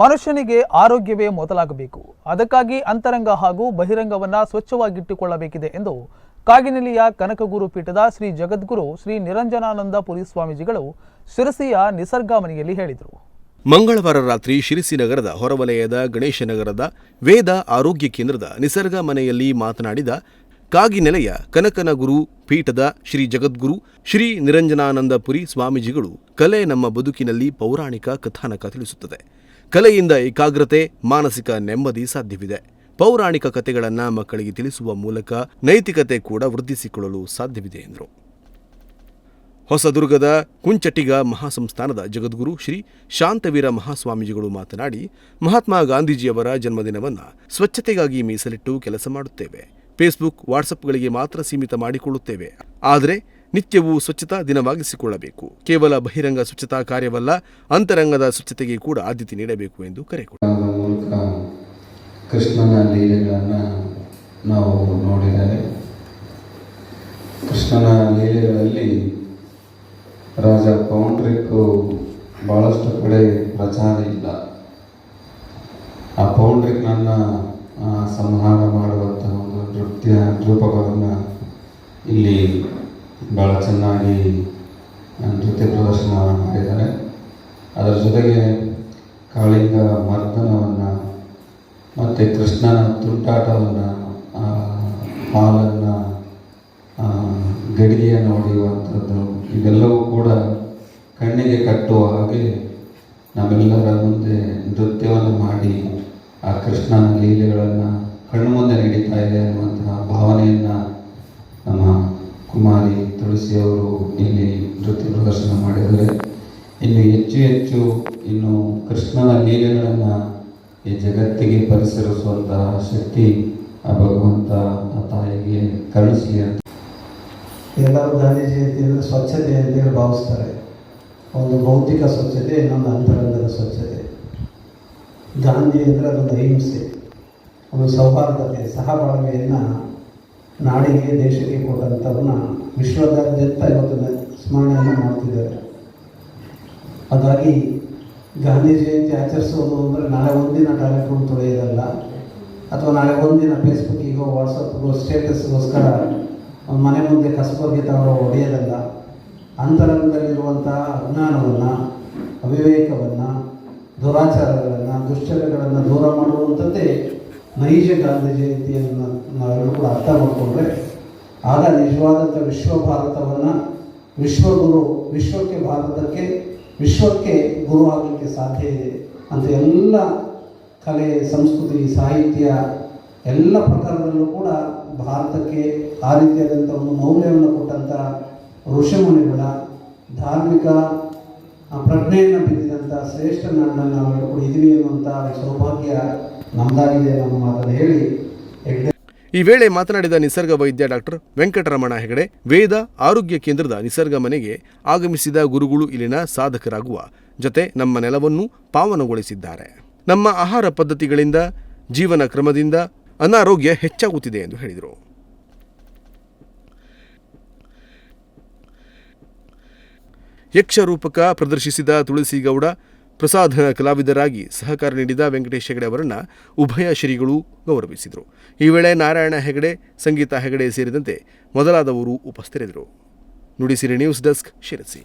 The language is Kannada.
ಮನುಷ್ಯನಿಗೆ ಆರೋಗ್ಯವೇ ಮೊದಲಾಗಬೇಕು. ಅದಕ್ಕಾಗಿ ಅಂತರಂಗ ಹಾಗೂ ಬಹಿರಂಗವನ್ನು ಸ್ವಚ್ಛವಾಗಿಟ್ಟುಕೊಳ್ಳಬೇಕಿದೆ ಎಂದು ಕಾಗಿನೆಲೆಯ ಕನಕಗುರು ಪೀಠದ ಶ್ರೀ ಜಗದ್ಗುರು ಶ್ರೀ ನಿರಂಜನಾನಂದ ಪುರಿ ಸ್ವಾಮೀಜಿಗಳು ಶಿರಸಿಯ ನಿಸರ್ಗ ಮನೆಯಲ್ಲಿ ಹೇಳಿದರು. ಮಂಗಳವಾರ ರಾತ್ರಿ ಶಿರಸಿ ನಗರದ ಹೊರವಲಯದ ಗಣೇಶನಗರದ ವೇದ ಆರೋಗ್ಯ ಕೇಂದ್ರದ ನಿಸರ್ಗ ಮನೆಯಲ್ಲಿ ಮಾತನಾಡಿದ ಕಾಗಿನೆಲೆಯ ಕನಕನಗುರು ಪೀಠದ ಶ್ರೀ ಜಗದ್ಗುರು ಶ್ರೀ ನಿರಂಜನಾನಂದಪುರಿ ಸ್ವಾಮೀಜಿಗಳು ಕಲೆ ನಮ್ಮ ಬದುಕಿನಲ್ಲಿ ಪೌರಾಣಿಕ ಕಥಾನಕ ತಿಳಿಸುತ್ತದೆ. ಕಲೆಯಿಂದ ಏಕಾಗ್ರತೆ, ಮಾನಸಿಕ ನೆಮ್ಮದಿ ಸಾಧ್ಯವಿದೆ. ಪೌರಾಣಿಕ ಕಥೆಗಳನ್ನು ಮಕ್ಕಳಿಗೆ ತಿಳಿಸುವ ಮೂಲಕ ನೈತಿಕತೆ ಕೂಡ ವೃದ್ಧಿಸಿಕೊಳ್ಳಲು ಸಾಧ್ಯವಿದೆ ಎಂದರು. ಹೊಸದುರ್ಗದ ಕುಂಚಟಿಗ ಮಹಾಸಂಸ್ಥಾನದ ಜಗದ್ಗುರು ಶ್ರೀ ಶಾಂತವೀರ ಮಹಾಸ್ವಾಮೀಜಿಗಳು ಮಾತನಾಡಿ, ಮಹಾತ್ಮ ಗಾಂಧೀಜಿಯವರ ಜನ್ಮದಿನವನ್ನು ಸ್ವಚ್ಛತೆಗಾಗಿ ಮೀಸಲಿಟ್ಟು ಕೆಲಸ ಮಾಡುತ್ತೇವೆ. ಫೇಸ್ಬುಕ್ ವಾಟ್ಸಪ್ಗಳಿಗೆ ಮಾತ್ರ ಸೀಮಿತ ಮಾಡಿಕೊಳ್ಳುತ್ತೇವೆ. ಆದರೆ ನಿತ್ಯವೂ ಸ್ವಚ್ಛತಾ ದಿನವಾಗಿಸಿಕೊಳ್ಳಬೇಕು. ಕೇವಲ ಬಹಿರಂಗ ಸ್ವಚ್ಛತಾ ಕಾರ್ಯವಲ್ಲ, ಅಂತರಂಗದ ಸ್ವಚ್ಛತೆಗೆ ಕೂಡ ಆದ್ಯತೆ ನೀಡಬೇಕು ಎಂದು ಕರೆ ಕೃಷ್ಣನ ಲೀಲೆಗಳನ್ನು ನಾವು ನೋಡಿದರೆ ಕೃಷ್ಣನ ಲೀಲೆಗಳಲ್ಲಿ ರಾಜ ಪೌಂಡ್ರಿಕ್ಕು ಭಾಳಷ್ಟು ಕಡೆ ಪ್ರಚಾರ ಇಲ್ಲ. ಆ ಪೌಂಡ್ರಿಕ್ನನ್ನು ಸಂಹಾರ ಒಂದು ನೃತ್ಯ ರೂಪಗಳನ್ನು ಇಲ್ಲಿ ಭಾಳ ಚೆನ್ನಾಗಿ ನೃತ್ಯ ಪ್ರದರ್ಶನ ಮಾಡಿದ್ದಾರೆ. ಅದರ ಜೊತೆಗೆ ಕಾಳಿಂಗ ಮರ್ದನವನ್ನು ಮತ್ತು ಕೃಷ್ಣನ ತುಂಟಾಟವನ್ನು ಹಾಲನ್ನು ಗಡಿಗೆಯನ್ನು ಹೊಡೆಯುವಂಥದ್ದು ಇವೆಲ್ಲವೂ ಕೂಡ ಕಣ್ಣಿಗೆ ಕಟ್ಟುವ ಹಾಗೆ ನಾವೆಲ್ಲರ ಮುಂದೆ ನೃತ್ಯವನ್ನು ಮಾಡಿ ಆ ಕೃಷ್ಣನ ಲೀಲೆಗಳನ್ನು ಕಣ್ಣು ಮುಂದೆ ನಡೀತಾ ಇದೆ ಅನ್ನುವಂತಹ ಭಾವನೆಯನ್ನು ನಮ್ಮ ಕುಮಾರಿ ತುಳಸಿಯವರು ಇಲ್ಲಿ ನೃತ್ಯ ಪ್ರದರ್ಶನ ಮಾಡಿದ್ದಾರೆ. ಇನ್ನು ಹೆಚ್ಚು ಹೆಚ್ಚು ಇನ್ನು ಕೃಷ್ಣನ ಲೀಲೆಗಳನ್ನು ಈ ಜಗತ್ತಿಗೆ ಪರಿಸರಿಸುವಂತಹ ಶಕ್ತಿ, ಆ ಭಗವಂತ, ಆ ತಾಯಿಗೆ ಕರುಣಿಸಲಿ ಅಂತ. ಎಲ್ಲರೂ ಗಾಂಧಿ ಜಯಂತಿ ಅಂದರೆ ಸ್ವಚ್ಛತೆ ಅಂತೇಳಿ ಭಾವಿಸ್ತಾರೆ. ಒಂದು ಭೌತಿಕ ಸ್ವಚ್ಛತೆ, ಇನ್ನೊಂದು ಅಂತರಂಗದ ಸ್ವಚ್ಛತೆ. ಗಾಂಧಿ ಅಂದರೆ ಅದೊಂದು ಅಹಿಂಸೆ. ಒಂದು ಸೌಹಾರ್ದತೆ ಸಹಬಾಳ್ವೆಯನ್ನು ನಾಡಿಗೆ, ದೇಶಕ್ಕೆ ಕೊಟ್ಟಂಥವನ್ನ ವಿಶ್ವದಾದ್ಯಂತ ಇವತ್ತು ಸ್ಮರಣೆಯನ್ನು ಮಾಡ್ತಿದ್ದಾರೆ. ಹಾಗಾಗಿ ಗಾಂಧಿ ಜಯಂತಿ ಆಚರಿಸೋದು ಅಂದರೆ ನಾಳೆ ಒಂದಿನ ಟಾಯ್ಲೆಟ್ಗಳು ತೊಳೆಯೋದಲ್ಲ, ಅಥವಾ ನಾಳೆ ಒಂದಿನ ಫೇಸ್ಬುಕ್ಕಿಗೋ ವಾಟ್ಸಪ್ಗೋ ಸ್ಟೇಟಸ್ಗೋಸ್ಕರ ಮನೆ ಮುಂದೆ ಕಸಬರ್ಗೆ ತಾವು ಹೊಡೆಯೋದಲ್ಲ ಅಂತರಂಗದಲ್ಲಿರುವಂತಹ ಅಜ್ಞಾನವನ್ನು, ಅವಿವೇಕವನ್ನು, ದುರಾಚಾರಗಳನ್ನು, ದುಶ್ಚರ್ಯಗಳನ್ನು ದೂರ ಮಾಡುವಂಥದ್ದೇ ನೈಜ ಗಾಂಧಿ ಜಯಂತಿಯನ್ನು ನಾವೆಲ್ಲರೂ ಕೂಡ ಅರ್ಥ ಮಾಡಿಕೊಂಡ್ರೆ ಆಗ ನಿಜವಾದಂಥ ವಿಶ್ವ ಭಾರತವನ್ನು ವಿಶ್ವಗುರು ವಿಶ್ವಕ್ಕೆ ಭಾರತಕ್ಕೆ ವಿಶ್ವಕ್ಕೆ ಗುರು ಆಗಲಿಕ್ಕೆ ಸಾಧ್ಯ ಇದೆ ಅಂತ ಎಲ್ಲ ಕಲೆ, ಸಂಸ್ಕೃತಿ, ಸಾಹಿತ್ಯ ಎಲ್ಲ ಪ್ರಕಾರದಲ್ಲೂ ಕೂಡ ಭಾರತಕ್ಕೆ ಆ ರೀತಿಯಾದಂಥ ಒಂದು ಮೌಲ್ಯವನ್ನು ಕೊಟ್ಟಂಥ ಋಷಿಮುನಿಗಳ ಧಾರ್ಮಿಕ ಪ್ರಜ್ಞೆಯನ್ನು ಬಿದ್ದಿದಂಥ ಶ್ರೇಷ್ಠ ನಾಡನ್ನು ನಾವೆಲ್ಲರೂ ಕೂಡ ಇದೀವಿ ಅನ್ನುವಂಥ ಸೌಭಾಗ್ಯ ನಮ್ಮದಾಗಿದೆ ನಮ್ಮ ಮಾತನ್ನು ಹೇಳಿ ಈ ವೇಳೆ ಮಾತನಾಡಿದ ನಿಸರ್ಗ ವೈದ್ಯ ಡಾಕ್ಟರ್ ವೆಂಕಟರಮಣ ಹೆಗಡೆ, ವೇದ ಆರೋಗ್ಯ ಕೇಂದ್ರದ ನಿಸರ್ಗ ಮನೆಗೆ ಆಗಮಿಸಿದ ಗುರುಗಳು ಇಲ್ಲಿನ ಸಾಧಕರಾಗುವ ಜೊತೆ ನಮ್ಮ ನೆಲವನ್ನು ಪಾವನಗೊಳಿಸಿದ್ದಾರೆ. ನಮ್ಮ ಆಹಾರ ಪದ್ಧತಿಗಳಿಂದ, ಜೀವನ ಕ್ರಮದಿಂದ ಅನಾರೋಗ್ಯ ಹೆಚ್ಚಾಗುತ್ತಿದೆ ಎಂದು ಹೇಳಿದರು. ಯಕ್ಷರೂಪಕ ಪ್ರದರ್ಶಿಸಿದ ತುಳಸಿಗೌಡ ಪ್ರಸಾದನ ಕಲಾವಿದರಾಗಿ ಸಹಕಾರ ನೀಡಿದ ವೆಂಕಟೇಶ್ ಹೆಗಡೆ ಅವರನ್ನು ಉಭಯ ಶ್ರೀಗಳು ಗೌರವಿಸಿದರು. ಈ ವೇಳೆ ನಾರಾಯಣ ಹೆಗಡೆ, ಸಂಗೀತ ಹೆಗಡೆ ಸೇರಿದಂತೆ ಮೊದಲಾದವರು ಉಪಸ್ಥಿತರಿದ್ದರು. Nudisiri news desk Sirsi.